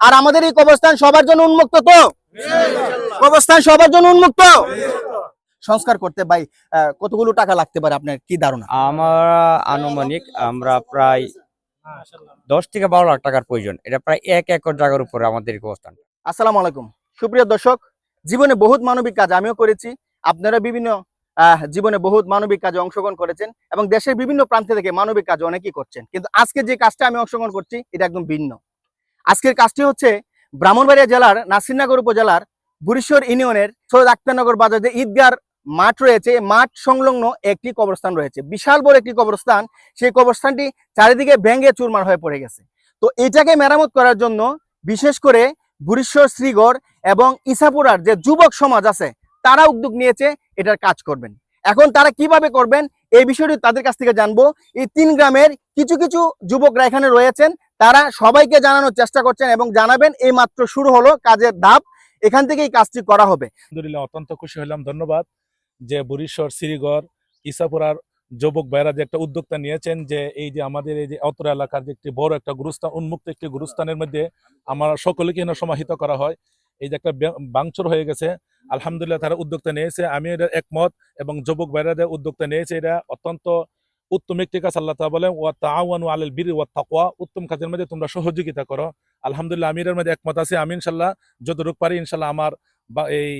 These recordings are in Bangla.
আর আমাদের এই কবরস্থান সবার জন্য উন্মুক্ত তো? কবরস্থান সবার জন্য উন্মুক্ত? সংস্কার করতে ভাই কতগুলো টাকা লাগতে পারে আপনার কি ধারণা? আমরা আনুমানিক আমরা প্রায় দশ থেকে বারো লাখ টাকার প্রয়োজন। এটা প্রায় এক একর জায়গার উপরে আমাদের অবস্থান আসসালামু আলাইকুম। সুপ্রিয় দর্শক জীবনে বহুত মানবিক কাজ আমিও করেছি। আপনারা বিভিন্ন আহ, জীবনে বহুত মানবিক কাজে অংশগ্রহণ করেছেন এবং দেশের বিভিন্ন প্রান্ত থেকে মানবিক কাজ অনেকেই করছেন। কিন্তু আজকে যে কাজটা আমি অংশগ্রহণ করছি এটা একদম ভিন্ন। আজকের কাজটি হচ্ছে ব্রাহ্মণবাড়িয়া জেলার নাসিরনগর উপজেলার বুড়িশ্বর ইউনিয়নের সৈয়দ আক্তারনগর বাজার ঈদগার মাঠ রয়েছে। মাঠ সংলগ্ন একটি কবরস্থান রয়েছে। বিশাল বড় একটি কবরস্থান। সেই কবরস্থানটি চারিদিকে ভেঙে চুরমার হয়ে পড়ে গেছে। তো এটাকে মেরামত করার জন্য বিশেষ করে বুড়িশ্বর শ্রীগড় এবং ইসাপুরার যে যুবক সমাজ আছে, তারা উদ্যোগ নিয়েছে, এটার কাজ করবেন। এখন তারা কীভাবে করবেন, এই বিষয়টি তাদের কাছ থেকে জানব। এই তিন গ্রামের কিছু কিছু যুবকরা এখানে রয়েছেন। তারা সবাইকে জানানোর চেষ্টা করছেন এবং জানাবেন এই মাত্র শুরু হলো কাজের ধাপ। এখান থেকেই কাজটি করা হবে। আলহামদুলিল্লাহ, অত্যন্ত খুশি হলাম, ধন্যবাদ। যে বুড়িশ্বর শ্রীগড়, ইসাপুরার যুবক ভাইরা যে একটা উদ্যোক্তা নিয়েছেন যে এই যে আমাদের এই যে অতরা এলাকার যে একটি বড় একটা গুরুস্থান, উন্মুক্ত একটি গুরুস্থানের মধ্যে আমার সকলকে এনে সমাহিত করা হয়। এই যে একটা বাংচর হয়ে গেছে। আলহামদুলিল্লাহ, তারা উদ্যোক্তা নিয়েছে। আমি এটা একমত এবং যুবক ভাইরা যে উদ্যোক্তা নিয়েছে। এটা অত্যন্ত উত্তম একটি কাজ আল্লাহ তাআলা বলেন ওয়া তাআওয়ানু আলাল বিররি ওয়াত তাকওয়া। উত্তম কাজের মধ্যে তোমরা সহযোগিতা করো। আলহামদুলিল্লাহ আমি এর মধ্যে একমত আছি। আমি ইনশাল্লাহ যতটুকু পারি ইনশাল্লাহ আমার বা এই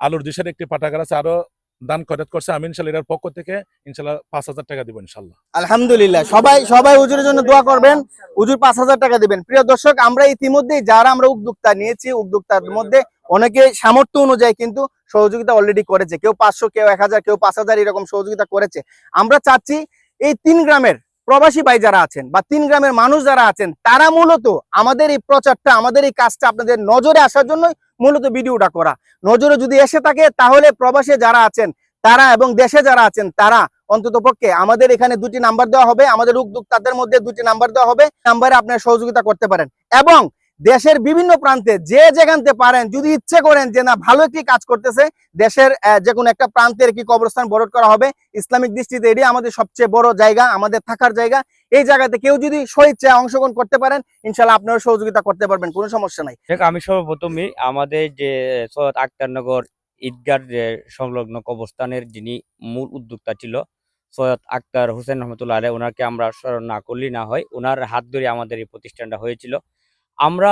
আলুর দেশের একটি পাঠাগার আছে আরও দান খরচ করছে। আমি ইনশাল্লাহ এটার পক্ষ থেকে ইনশাল্লাহ পাঁচ হাজার টাকা দিব ইনশাল্লাহ আলহামদুলিল্লাহ সবাই সবাই হুজুরের জন্য দোয়া করবেন। হুজুর পাঁচ হাজার টাকা দিবেন। প্রিয় দর্শক আমরা ইতিমধ্যেই যারা আমরা উদ্যোক্তা নিয়েছি উদ্যোক্তার মধ্যে অনেকে সামর্থ্য অনুযায়ী কিন্তু সহযোগিতা অলরেডি করেছে। কেউ পাঁচশো কেউ এক হাজার কেউ পাঁচ হাজার এরকম সহযোগিতা করেছে। আমরা চাচ্ছি এই তিন গ্রামের প্রবাসী ভাই যারা আছেন বা তিন গ্রামের মানুষ যারা আছেন, তারা মূলত আমাদের এই প্রচারটা, আমাদের এই কাজটা আপনাদের নজরে আসার জন্যই মূলত ভিডিওটা করা। নজরে যদি এসে থাকে, তাহলে প্রবাসে যারা আছেন, তারা এবং দেশে যারা আছেন, তারা অন্তত পক্ষে আমাদের এখানে দুটি নাম্বার দেওয়া হবে। আমাদের উদ্যোক্তাদের মধ্যে দুটি নাম্বার দেওয়া হবে। নাম্বারে আপনার সহযোগিতা করতে পারেন। এবং দেশের বিভিন্ন প্রান্তে যে যেখানতে পারেন, যদি ইচ্ছে করেন যে না, ভালো একটি কাজ করতেছে, দেশের যে কোনো একটা প্রান্তের কি কবরস্থান বরট করা হবে। ইসলামিক দৃষ্টিতে এটি আমাদের সবচেয়ে বড় জায়গা, আমাদের থাকার জায়গা। এই জায়গাতে কেউ যদি স্বেচ্ছায় অংশগ্রহণ করতে পারেন ইনশাল্লাহ আপনারা সহযোগিতা করতে পারবেন, কোনো সমস্যা নাই। আমি সর্বপ্রথমই আমাদের যে সৈয়দ আক্তারনগর ঈদগার যে সংলগ্ন কবরস্থানের যিনি মূল উদ্যোক্তা ছিল, সৈয়দ আক্তার হোসেন রহমতুল্লাহ আলে ওনাকে আমরা স্মরণ না করলেই না হয়, ওনার হাত ধরে আমাদের এই প্রতিষ্ঠানটা হয়েছিল। আমরা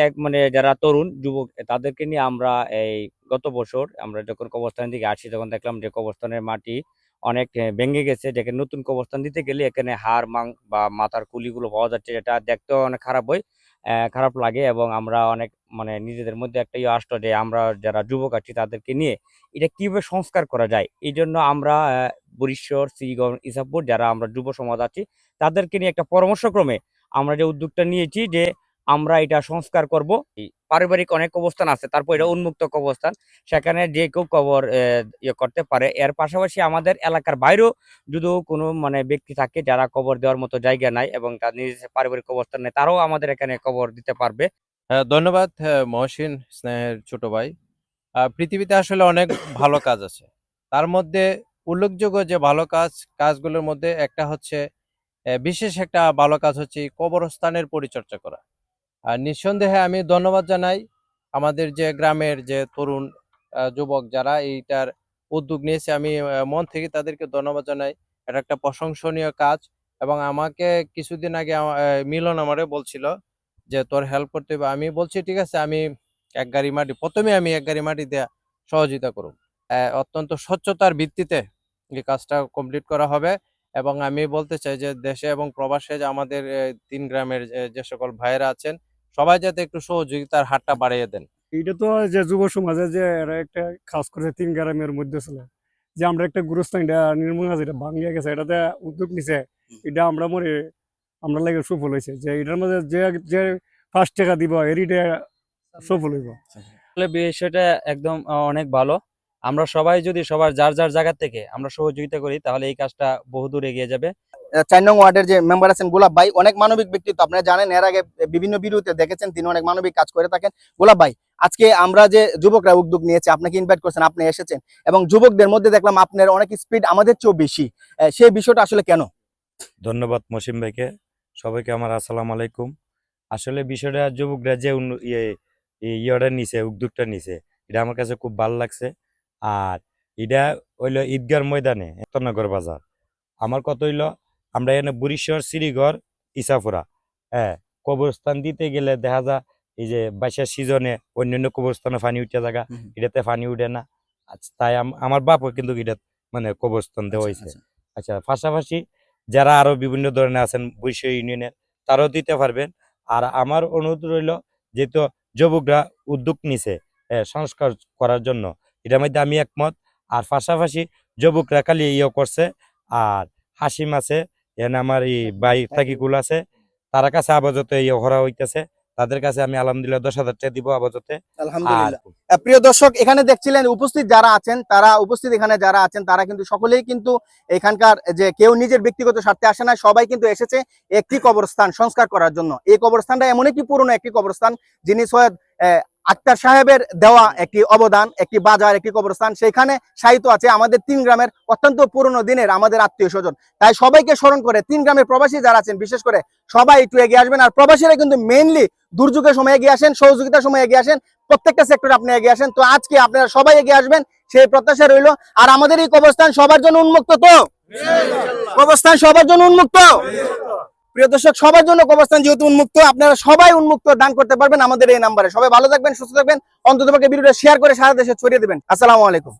এক মানে যারা তরুণ, যুবক, তাদেরকে নিয়ে আমরা, এই, গত বছর আমরা যখন কবরস্থানের দিকে আসি, তখন দেখলাম যে কবরস্থানের মাটি অনেক ভেঙে গেছে। যেখানে নতুন কবরস্থান দিতে গেলে এখানে হাড়, মাং বা মাথার কুলিগুলো পাওয়া যাচ্ছে, যেটা দেখতেও অনেক খারাপ হয় খারাপ লাগে এবং আমরা অনেক মানে নিজেদের মধ্যে একটা ইয়ে আসতো যে আমরা যারা যুবক আছি, তাদেরকে নিয়ে এটা কীভাবে সংস্কার করা যায়? এই জন্য আমরা বরিশ্বর শ্রীগঞ্জ ইসাপুর, যারা আমরা যুব সমাজ আছি, তাদেরকে নিয়ে একটা পরামর্শক্রমে আমরা যে উদ্যোগটা নিয়েছি যে আমরা এটা সংস্কার করব। পারিবারিক অনেক অবস্থান আছে তারপর এটা উন্মুক্ত কবরস্থান। সেখানে যে কেউ কবর ইয়ে করতে পারে। এর পাশাপাশি আমাদের এলাকার বাইরেও যদিও কোনো মানে ব্যক্তি থাকে যারা কবর দেওয়ার মতো জায়গা নাই এবং তার নিজের পারিবারিক অবস্থান নেই তারাও আমাদের এখানে কবর দিতে পারবে। হ্যাঁ, ধন্যবাদ হ্যাঁ, মহসিন স্নেহের ছোট ভাই। পৃথিবীতে আসলে অনেক ভালো কাজ আছে। তার মধ্যে উল্লেখযোগ্য যে ভালো কাজ কাজগুলোর মধ্যে একটা হচ্ছে বিশেষ একটা ভালো কাজ হচ্ছে কবরস্থানের পরিচর্যা করা। আর নিঃসন্দেহে আমি ধন্যবাদ জানাই আমাদের যে গ্রামের যে তরুণ যুবক যারা এইটার উদ্যোগ নিয়েছে, আমি মন থেকে তাদেরকে ধন্যবাদ জানাই। এটা একটা প্রশংসনীয় কাজ এবং আমাকে কিছুদিন আগে মিলন আমারে বলছিল যে, তোর হেল্প করতে হবে। আমি বলছি, ঠিক আছে, আমি এক গাড়ি মাটি, প্রথমে আমি এক গাড়ি মাটি দেয়া সহযোগিতা করব অত্যন্ত স্বচ্ছতার ভিত্তিতে এই কাজটা কমপ্লিট করা হবে এবং আমি বলতে চাই যে, দেশে এবং প্রবাসে যে আমাদের তিন গ্রামের যে সকল ভাইয়েরা আছেন সবাই যাতে একটু সহযোগিতার হাতটা বাড়িয়ে দেন। এটা তো যে যুব সমাজে যে এরা একটা কাজ করেছে তিন গ্রামের মধ্যে ছিল যে আমরা একটা গুরুস্থান এটা নির্মূল আছে এটা ভাঙিয়ে গেছে এটাতে উদ্যোগ নিছে এটা আমরা মনে আমরা লাগে সফল হয়েছে যে এটার মধ্যে যে যে ফার্স্ট টাকা দিব এরিটা সফল হইব। বিষয়টা একদম আহ, অনেক ভালো। আমরা সবাই যদি সবার যার যার জায়গা থেকে আমরা সহযোগিতা করি তাহলে এই কাজটা বহুদূর এগিয়ে যাবে। চার নং ওয়ার্ডের যে মেম্বার আছেন গোলাপ ভাই, অনেক মানবিক ব্যক্তিত্ব আপনারা জানেন, এর আগে বিভিন্ন বিরুদ্ধে দেখেছেন, তিনি অনেক মানবিক কাজ করে থাকেন। গোলাপ ভাই, আজকে আমরা যে যুবকরা উদ্যোগ নিয়েছে, আপনাকে ইনভাইট করছেন, আপনি এসেছেন এবং যুবকদের মধ্যে দেখলাম আপনার অনেক স্পিড আমাদের চেয়েও বেশি। সেই বিষয়টা আসলে কেন? ধন্যবাদ মসিম ভাইকে। সবাইকে আমার আসসালামু আলাইকুম। আসলে বিষয়টা যুবকরা যে ইয়ে ইয়েটা নিছে, উদ্যোগটা নিছে, এটা আমার কাছে খুব ভালো লাগছে। আর এটা হইল ঈদগার ময়দানে তনগর বাজার। আমার কত হইল আমরা এখানে বুড়িশ্বর শ্রীগড় ইসাপুরা হ্যাঁ কবরস্থান দিতে গেলে দেখা যায় এই যে বাইশের সিজনে অন্যান্য কবরস্থানে পানি উঠে জায়গা এটাতে পানি উঠে না। আচ্ছা, তাই আম- আমার বাপও কিন্তু এটা মানে কবরস্থান দেওয়া হয়েছে। আচ্ছা। পাশাপাশি যারা আরও বিভিন্ন ধরনের আছেন বৈশ্য ইউনিয়নের তারাও দিতে পারবেন। আর আমার অনুরোধ রইল যেহেতু যুবকরা উদ্যোগ নিছে সংস্কার করার জন্য এটার মধ্যে আমি একমত। আর পাশাপাশি যুবকরা খালি ইয়ে করছে আর হাসিম আছে এখানে আমার এই ভাই তাকিকুল আছে। তার কাছে আপাতত ইয়ে করা হইতেছে। তাদের কাছে আমি আলহামদুলিল্লাহ দশ হাজার টাকা দিব আপাতত। আলহামদুলিল্লাহ। প্রিয় দর্শক এখানে দেখছিলেন উপস্থিত যারা আছেন তারা উপস্থিত এখানে যারা আছেন তারা কিন্তু সকলেই কিন্তু এখানকার যে কেউ নিজের ব্যক্তিগত স্বার্থে আসে না সবাই কিন্তু এসেছে একটি কবরস্থান সংস্কার করার জন্য। এই কবরস্থানটা এমন একটি পুরনো একটি কবরস্থান যিনি সৈয়দ আক্তার সাহেবের দেওয়া একটি অবদান একটি বাজার একটি কবরস্থান সেখানে সাহিত্য আছে আমাদের তিন গ্রামের অত্যন্ত পুরনো দিনের আমাদের আত্মীয় স্বজন। তাই সবাইকে স্মরণ করে তিন গ্রামের প্রবাসী যারা আছেন বিশেষ করে সবাই একটু এগিয়ে আসবেন। আর প্রবাসীরা কিন্তু মেইনলি দুর্যোগের সময় এগিয়ে আসেন সহযোগিতার সময় এগিয়ে আসেন প্রত্যেকটা সেক্টরে আপনি এগিয়ে আসেন। তো আজকে আপনারা সবাই এগিয়ে আসবেন সেই প্রত্যাশা রইল। আর আমাদের এই কবরস্থান সবার জন্য উন্মুক্ত তো? কবরস্থান সবার জন্য উন্মুক্ত? প্রিয় দর্শক, সবার জন্য কবরস্থান যেহেতু উন্মুক্ত, আপনারা সবাই উন্মুক্ত দান করতে পারবেন আমাদের এই নাম্বারে। সবাই ভালো থাকবেন, সুস্থ থাকবেন অন্তত ভিডিওটা শেয়ার করে সারা দেশে ছড়িয়ে দেবেন। আসসালামু আলাইকুম।